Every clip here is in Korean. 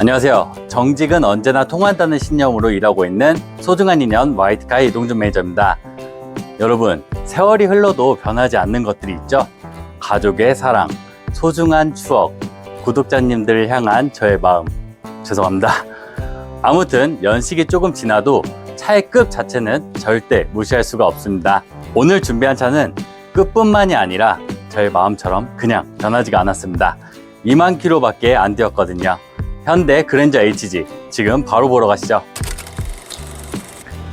안녕하세요. 정직은 언제나 통한다는 신념으로 일하고 있는 소중한 인연 화이트카이 이동준 매니저입니다. 여러분, 세월이 흘러도 변하지 않는 것들이 있죠? 가족의 사랑, 소중한 추억, 구독자님들을 향한 저의 마음. 죄송합니다. 아무튼 연식이 조금 지나도 차의 급 자체는 절대 무시할 수가 없습니다. 오늘 준비한 차는 끝뿐만이 아니라 저의 마음처럼 그냥 변하지가 않았습니다. 2만 킬로밖에 안 되었거든요. 현대 그랜저 HG 지금 바로 보러 가시죠.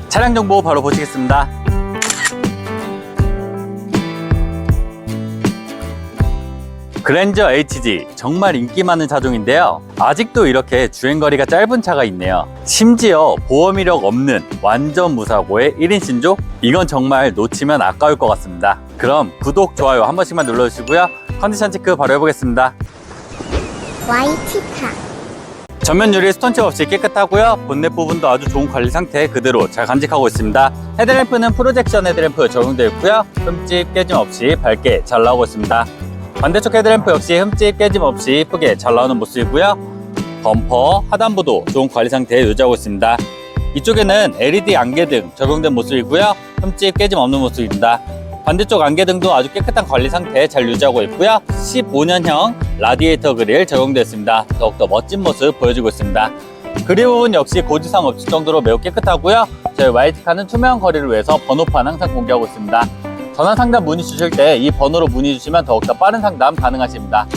차량 정보 바로 보시겠습니다. 그랜저 HG 정말 인기 많은 차종인데요. 아직도 이렇게 주행거리가 짧은 차가 있네요. 심지어 보험 이력 없는 완전 무사고의 1인 신조? 이건 정말 놓치면 아까울 것 같습니다. 그럼 구독, 좋아요 한 번씩만 눌러주시고요. 컨디션 체크 바로 해보겠습니다. YT카 전면 유리 스톤칩 없이 깨끗하고요. 본넷 부분도 아주 좋은 관리 상태 그대로 잘 간직하고 있습니다. 헤드램프는 프로젝션 헤드램프 적용되어 있고요. 흠집 깨짐 없이 밝게 잘 나오고 있습니다. 반대쪽 헤드램프 역시 흠집 깨짐 없이 이쁘게 잘 나오는 모습이고요. 범퍼, 하단부도 좋은 관리 상태에 유지하고 있습니다. 이쪽에는 LED 안개 등 적용된 모습이고요. 흠집 깨짐 없는 모습입니다. 반대쪽 안개등도 아주 깨끗한 관리 상태 잘 유지하고 있고요. 15년형 라디에이터 그릴 적용되었습니다. 더욱더 멋진 모습 보여주고 있습니다. 부분 역시 고지상 없을 정도로 매우 깨끗하고요. 저희 YT카는 투명한 거리를 위해서 번호판 항상 공개하고 있습니다. 전화 상담 문의 주실 때 이 번호로 문의 주시면 더욱더 빠른 상담 가능하십니다.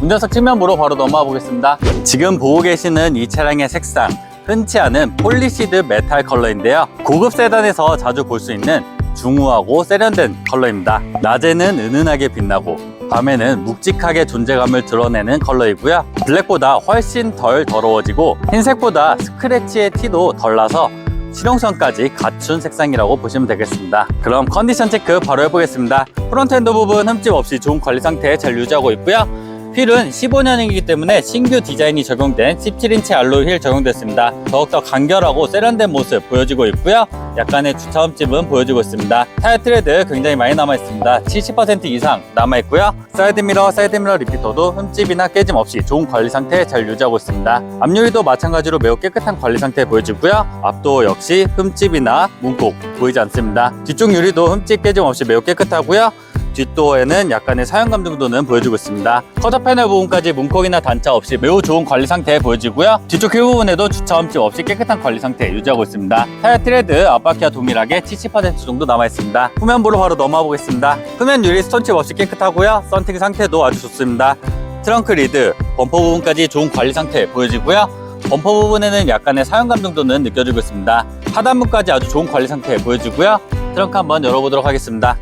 운전석 측면부로 바로 넘어가 보겠습니다. 지금 보고 계시는 이 차량의 색상 흔치 않은 폴리시드 메탈 컬러인데요. 고급 세단에서 자주 볼 수 있는 중후하고 세련된 컬러입니다. 낮에는 은은하게 빛나고 밤에는 묵직하게 존재감을 드러내는 컬러이고요. 블랙보다 훨씬 덜 더러워지고 흰색보다 스크래치의 티도 덜 나서 실용성까지 갖춘 색상이라고 보시면 되겠습니다. 그럼 컨디션 체크 바로 해보겠습니다. 프론트 핸드 부분 흠집 없이 좋은 관리 상태 잘 유지하고 있고요. 휠은 15년이기 때문에 신규 디자인이 적용된 17인치 알로이 휠 적용됐습니다. 더욱더 간결하고 세련된 모습 보여지고 있고요. 약간의 주차 흠집은 보여지고 있습니다. 타이어 트레드 굉장히 많이 남아 있습니다. 70% 이상 남아 있고요. 사이드 미러, 사이드 미러 리피터도 흠집이나 깨짐 없이 좋은 관리 상태 잘 유지하고 있습니다. 앞유리도 마찬가지로 매우 깨끗한 관리 상태 보여지고요. 앞도 역시 흠집이나 문콕 보이지 않습니다. 뒤쪽 유리도 흠집 깨짐 없이 매우 깨끗하고요. 뒷도어에는 약간의 사용감 정도는 보여주고 있습니다. 커터 패널 부분까지 문콕이나 단차 없이 매우 좋은 관리 상태 보여지고요. 뒤쪽 휠 부분에도 주차 흠집 없이 깨끗한 관리 상태 유지하고 있습니다. 타이어 트레드 앞바퀴와 동일하게 70% 정도 남아 있습니다. 후면부로 바로 넘어가 보겠습니다. 후면 유리 스톤칩 없이 깨끗하고요. 썬팅 상태도 아주 좋습니다. 트렁크 리드, 범퍼 부분까지 좋은 관리 상태 보여지고요. 범퍼 부분에는 약간의 사용감 정도는 느껴지고 있습니다. 하단부까지 아주 좋은 관리 상태 보여지고요. 트렁크 한번 열어보도록 하겠습니다.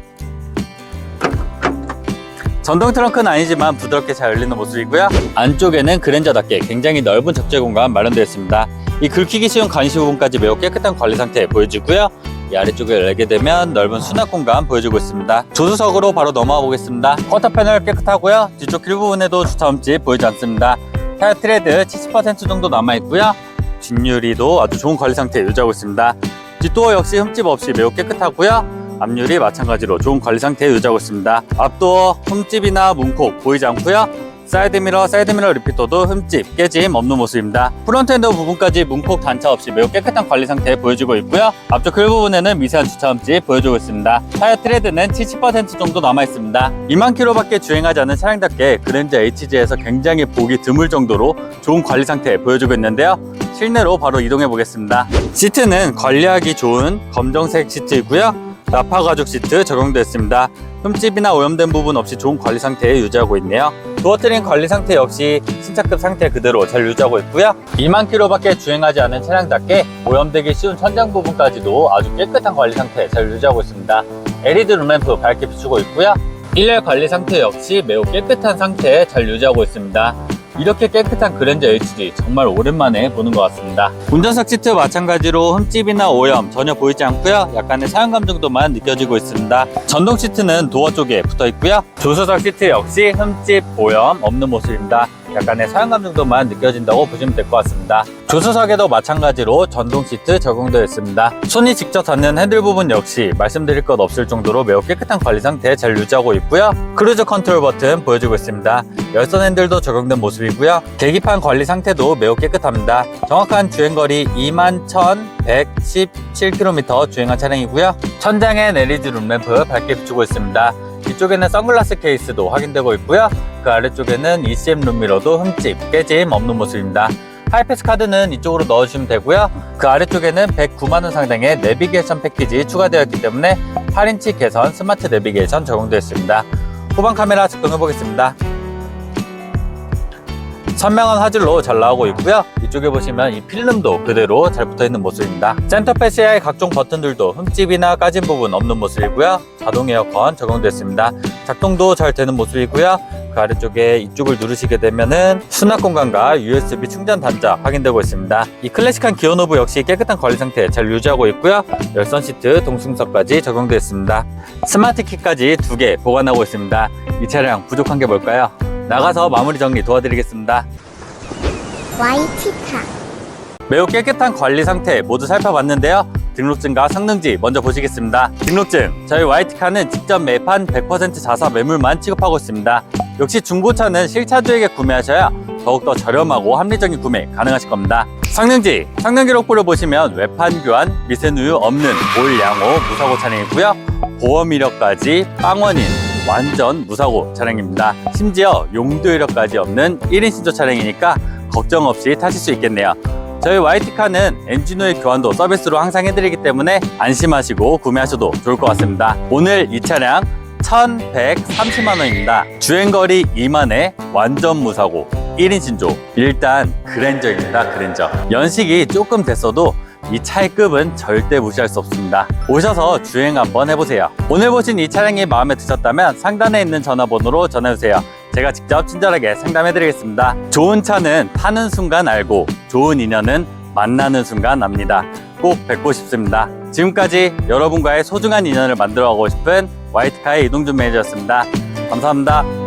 전동 트렁크는 아니지만 부드럽게 잘 열리는 모습이고요. 안쪽에는 그랜저답게 굉장히 넓은 적재 공간 마련되어 있습니다. 이 긁히기 쉬운 간시 부분까지 매우 깨끗한 관리 상태 보여지고요. 이 아래쪽에 열게 되면 넓은 수납 공간 보여주고 있습니다. 조수석으로 바로 넘어가 보겠습니다. 쿼터 패널 깨끗하고요. 뒤쪽 길 부분에도 주차 흠집 보이지 않습니다. 타이어 트레드 70% 정도 남아 있고요. 뒷유리도 아주 좋은 관리 상태 유지하고 있습니다. 뒷도어 역시 흠집 없이 매우 깨끗하고요. 앞유리 마찬가지로 좋은 관리 상태 유지하고 있습니다. 앞도어 흠집이나 문콕 보이지 않고요. 사이드미러, 사이드미러 리피터도 흠집, 깨짐 없는 모습입니다. 프론트 핸드 부분까지 문콕 단차 없이 매우 깨끗한 관리 상태 보여주고 있고요. 앞쪽 글 부분에는 미세한 주차 흠집 보여주고 있습니다. 타이어 트레드는 70% 정도 남아 있습니다. 2만 킬로밖에 주행하지 않은 차량답게 그랜저 HG에서 굉장히 보기 드물 정도로 좋은 관리 상태 보여주고 있는데요. 실내로 바로 이동해 보겠습니다. 시트는 관리하기 좋은 검정색 시트이고요. 나파 가죽 시트 적용됐습니다. 흠집이나 오염된 부분 없이 좋은 관리 상태에 유지하고 있네요. 도어트림 관리 상태 역시 신차급 상태 그대로 잘 유지하고 있고요. 2만 킬로밖에 주행하지 않은 차량답게 오염되기 쉬운 천장 부분까지도 아주 깨끗한 관리 상태 잘 유지하고 있습니다. LED 룸램프 밝게 비추고 있고요. 1열 관리 상태 역시 매우 깨끗한 상태에 잘 유지하고 있습니다. 이렇게 깨끗한 그랜저 HG 정말 오랜만에 보는 것 같습니다. 운전석 시트 마찬가지로 흠집이나 오염 전혀 보이지 않고요. 약간의 사용감 정도만 느껴지고 있습니다. 전동 시트는 도어 쪽에 붙어 있고요. 조수석 시트 역시 흠집, 오염 없는 모습입니다. 약간의 사용감 정도만 느껴진다고 보시면 될 것 같습니다. 조수석에도 마찬가지로 전동 시트 적용되어 있습니다. 손이 직접 닿는 핸들 부분 역시 말씀드릴 것 없을 정도로 매우 깨끗한 관리 상태 잘 유지하고 있고요. 크루즈 컨트롤 버튼 보여주고 있습니다. 열선 핸들도 적용된 모습이고요. 계기판 관리 상태도 매우 깨끗합니다. 정확한 주행거리 21,117km 주행한 차량이고요. 천장에 LED 룸램프 밝게 비추고 있습니다. 이쪽에는 선글라스 케이스도 확인되고 있고요. 그 아래쪽에는 ECM 룸미러도 흠집, 깨짐 없는 모습입니다. 하이패스 카드는 이쪽으로 넣어주시면 되고요. 그 아래쪽에는 109만원 상당의 내비게이션 패키지 추가되어 있기 때문에 8인치 개선 스마트 내비게이션 적용되어 있습니다. 후방 카메라 작동해 보겠습니다. 선명한 화질로 잘 나오고 있고요. 이쪽에 보시면 이 필름도 그대로 잘 붙어 있는 모습입니다. 센터패시의 각종 버튼들도 흠집이나 까진 부분 없는 모습이고요. 자동 에어컨 적용됐습니다. 작동도 잘 되는 모습이고요. 그 아래쪽에 이쪽을 누르시게 되면은 수납 공간과 USB 충전 단자 확인되고 있습니다. 이 클래식한 기어 노브 역시 깨끗한 관리 상태 잘 유지하고 있고요. 열선 시트, 동승석까지 적용되어 있습니다. 스마트 키까지 두 개 보관하고 있습니다. 이 차량 부족한 게 뭘까요? 나가서 마무리 정리 도와드리겠습니다. YT카 매우 깨끗한 관리 상태 모두 살펴봤는데요. 등록증과 성능지 먼저 보시겠습니다. 등록증 저희 YT카는 직접 매판 100% 자사 매물만 취급하고 있습니다. 역시 중고차는 실차주에게 구매하셔야 더욱더 저렴하고 합리적인 구매 가능하실 겁니다. 성능지 성능 기록부를 보시면 외판 교환 미세 누유 없는 올 양호 무사고 차량이고요. 보험 이력까지 빵원인 완전 무사고 차량입니다. 심지어 용도 이력까지 없는 1인 신조 차량이니까 걱정 없이 타실 수 있겠네요. 저희 YT카는 엔진오일 교환도 서비스로 항상 해드리기 때문에 안심하시고 구매하셔도 좋을 것 같습니다. 오늘 이 차량 1130만 원입니다. 주행거리 2만에 완전 무사고 1인 신조. 일단 그랜저입니다. 그랜저. 연식이 조금 됐어도 이 차의 급은 절대 무시할 수 없습니다. 오셔서 주행 한번 해보세요. 오늘 보신 이 차량이 마음에 드셨다면 상단에 있는 전화번호로 전화주세요. 제가 직접 친절하게 상담해드리겠습니다. 좋은 차는 타는 순간 알고 좋은 인연은 만나는 순간 압니다. 꼭 뵙고 싶습니다. 지금까지 여러분과의 소중한 인연을 만들어가고 싶은 화이트카의 이동준 매니저였습니다. 감사합니다.